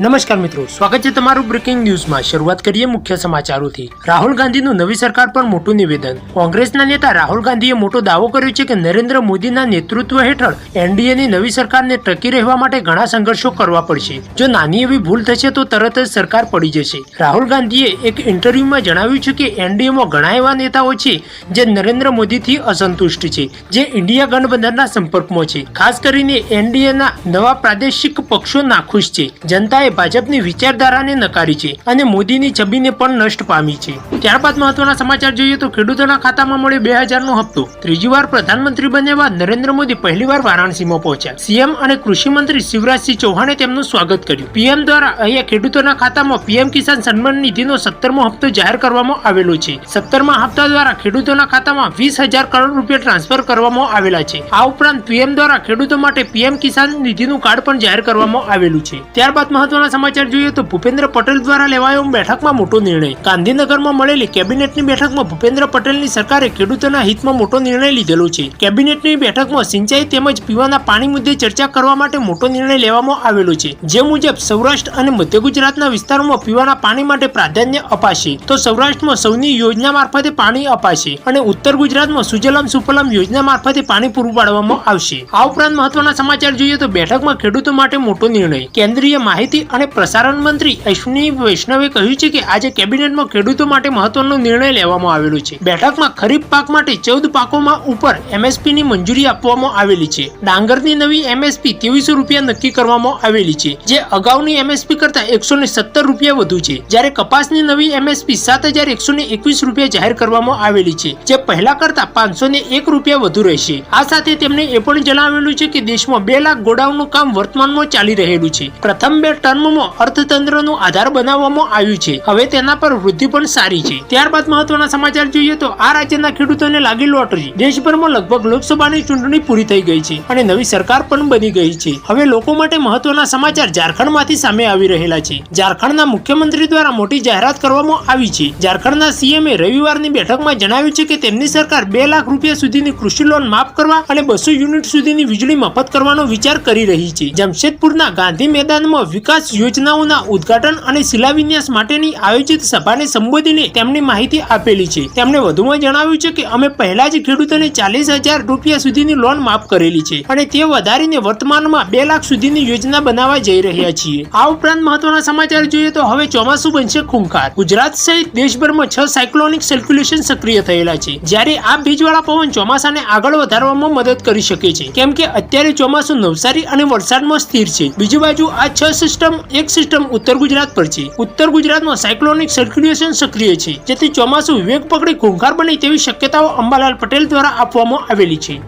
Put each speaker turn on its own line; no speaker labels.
નમસ્કાર મિત્રો, સ્વાગત છે તમારું બ્રેકિંગ ન્યૂઝમાં. શરૂઆત કરીએ મુખ્ય સમાચારોથી. રાહુલ ગાંધીનું નવી સરકાર પર મોટું નિવેદન. કોંગ્રેસના નેતા રાહુલ ગાંધીએ મોટો દાવો કર્યો છે કે નરેન્દ્ર મોદીના નેતૃત્વ હેઠળ એનડીએની નવી સરકારને ટકી રહેવા માટે ઘણા સંઘર્ષો કરવા પડશે. જો નાની એવી ભૂલ થશે તો તરત જ સરકાર પડી જશે. રાહુલ ગાંધીએ એક ઇન્ટરવ્યુમાં જણાવ્યું છે કે એનડીએમાં ઘણા એવા નેતાઓ છે જે નરેન્દ્ર મોદીથી અસંતુષ્ટ છે, જે ઇન્ડિયા ગઠબંધનના સંપર્કમાં છે. ખાસ કરીને એનડીએના નવા પ્રાદેશિક પક્ષો નાખુશ છે. જનતાએ ભાજપની વિચારધારાને નકારી છે અને મોદીની છબીને પણ નષ્ટ પામી છે. ત્યારબાદ મહત્વના સમાચાર જોઈએ તો ખેડૂતોના ખાતામાં મળ્યો બે હજારનો હપ્તો. ત્રીજી વાર પ્રધાનમંત્રી બન્યા બાદ નરેન્દ્ર મોદી પહેલીવાર વારાણસીમાં પહોંચ્યા. સીએમ અને કૃષિ મંત્રી શિવરાજસિંહ ચૌહાણે તેમનું સ્વાગત કર્યું. પીએમ દ્વારા અહીંયા ખેડૂતોના ખાતામાં પીએમ કિસાન સન્માન નિધિનો સત્તરમો હપ્તો જાહેર કરવામાં આવેલો છે. સત્તરમા હપ્તા દ્વારા ખેડૂતોના ખાતામાં વીસ હજાર કરોડ રૂપિયા ટ્રાન્સફર કરવામાં આવેલા છે. આ ઉપરાંત પીએમ દ્વારા ખેડૂતો માટે પીએમ કિસાન નિધિનું કાર્ડ પણ જાહેર કરવામાં આવેલું છે. ત્યારબાદ મહત્વના સમાચાર જોઈએ તો ભૂપેન્દ્ર પટેલ દ્વારા લેવાયો બેઠકમાં મોટો નિર્ણય. ગાંધીનગરમાં મળેલી કેબિનેટની બેઠકમાં ભૂપેન્દ્ર પટેલની સરકારે ખેડૂતોના હિતમાં મોટો નિર્ણય લીધેલો છે. કેબિનેટની બેઠકમાં સિંચાઈ તેમજ પીવાના પાણી મુદ્દે ચર્ચા કરવા માટે મોટો નિર્ણય લેવામાં આવેલો છે. જે મુજબ સૌરાષ્ટ્ર અને મધ્ય ગુજરાતના વિસ્તારોમાં પીવાના પાણી માટે પ્રાધાન્ય અપાશે. તો સૌરાષ્ટ્રમાં સૌની યોજના મારફતે પાણી અપાશે અને ઉત્તર ગુજરાતમાં સુજલામ સુફલામ યોજના મારફતે પાણી પૂરું પાડવામાં આવશે. આ ઉપરાંત મહત્વના સમાચાર જોઈએ તો બેઠકમાં ખેડૂતો માટે મોટો નિર્ણય. કેન્દ્રીય માહિતી અને પ્રસારણ મંત્રી અશ્વિની વૈષ્ણવે કહ્યું છે કે આજે કેબિનેટમાં ખેડૂતો માટે મહત્વનો નિર્ણય લેવામાં આવેલો છે. બેઠકમાં ખરીફ પાક માટે ચૌદ પાકોમાં ઉપર એમએસપી ની મંજૂરી આપવામાં આવેલી છે. ડાંગરની નવી એમએસપી ત્રેવીસો રૂપિયા નક્કી કરવામાં આવેલી છે. જે અગાઉની એમએસપી કરતા એકસો ને સત્તર રૂપિયા વધુ છે. જ્યારે કપાસની નવી એમએસપી સાત હજાર એકસો ને એકવીસ રૂપિયા જાહેર કરવામાં આવેલી છે, જે પહેલા કરતા પાંચસો ને એક રૂપિયા વધુ રહેશે. આ સાથે તેમણે એ પણ જણાવેલું છે કે દેશમાં બે લાખ ગોડાઉનનું કામ વર્તમાનમાં ચાલી રહેલું છે. પ્રથમ બે ટર્મમાં અર્થતંત્રનો આધાર બનાવવામાં આવ્યું છે. હવે તેના પર વૃદ્ધિ પણ સારી છે. ત્યારબાદ મહત્વના સમાચાર જોઈએ તો આ રાજ્યના ખેડૂતોને લાગી લોટરી. દેશભરમાં લગભગ લોકસભાની ચૂંટણી પૂરી થઈ ગઈ છે અને નવી સરકાર પણ બની ગઈ છે. હવે લોકો માટે મહત્વના સમાચાર ઝારખંડમાંથી સામે આવી રહેલા છે. ઝારખંડના મુખ્યમંત્રી દ્વારા મોટી જાહેરાત કરવામાં આવી છે. ઝારખંડના સીએમએ રવિવારની બેઠકમાં જણાવ્યું છે કે તેમની સરકાર બે લાખ રૂપિયા સુધીની કૃષિ લોન માફ કરવા અને બસો યુનિટ સુધીની વીજળી મફત કરવાનો વિચાર કરી રહી છે. જમશેદપુરના ગાંધી મેદાનમાં વિકાસ યોજનાઓના ઉદ્ઘાટન અને શિલાન્યાસ માટેની આયોજિત સભાને સંબોધીને તેમની માહિતી આપેલી છે. તેમણે વધુમાં જણાવ્યું છે કે અમે પહેલા જ ખેડૂતોને ચાલીસ હજાર રૂપિયા સુધીની લોન માફ કરેલી છે અને તે વધારીને વર્તમાનમાં બે લાખ સુધીની યોજના બનાવવા જઈ રહ્યા છીએ. આ ઉપરાંત મહત્વના સમાચાર જોઈએ તો હવે ચોમાસું બનશે ખૂંખાર. ગુજરાત સહિત દેશભરમાં છ સાયક્લોનિક સર્ક્યુલેશન સક્રિય થયેલા છે. જ્યારે આ ભેજવાળા પવન ચોમાસાને આગળ વધારવામાં મદદ કરી શકે છે. કેમ કે અત્યારે ચોમાસું નવસારી અને વલસાડમાં સ્થિર છે. બીજી બાજુ આ છ સિસ્ટમ એક સિસ્ટમ ઉત્તર ગુજરાત પર છે. ઉત્તર ગુજરાતમાં સાયક્લોનિક સર્ક્યુલેશન સક્રિય છે, જેથી ચોમાસું વિવેક પકડી ઘોંઘાર બને તેવી શક્યતાઓ અંબાલાલ પટેલ દ્વારા આપવામાં આવેલી છે.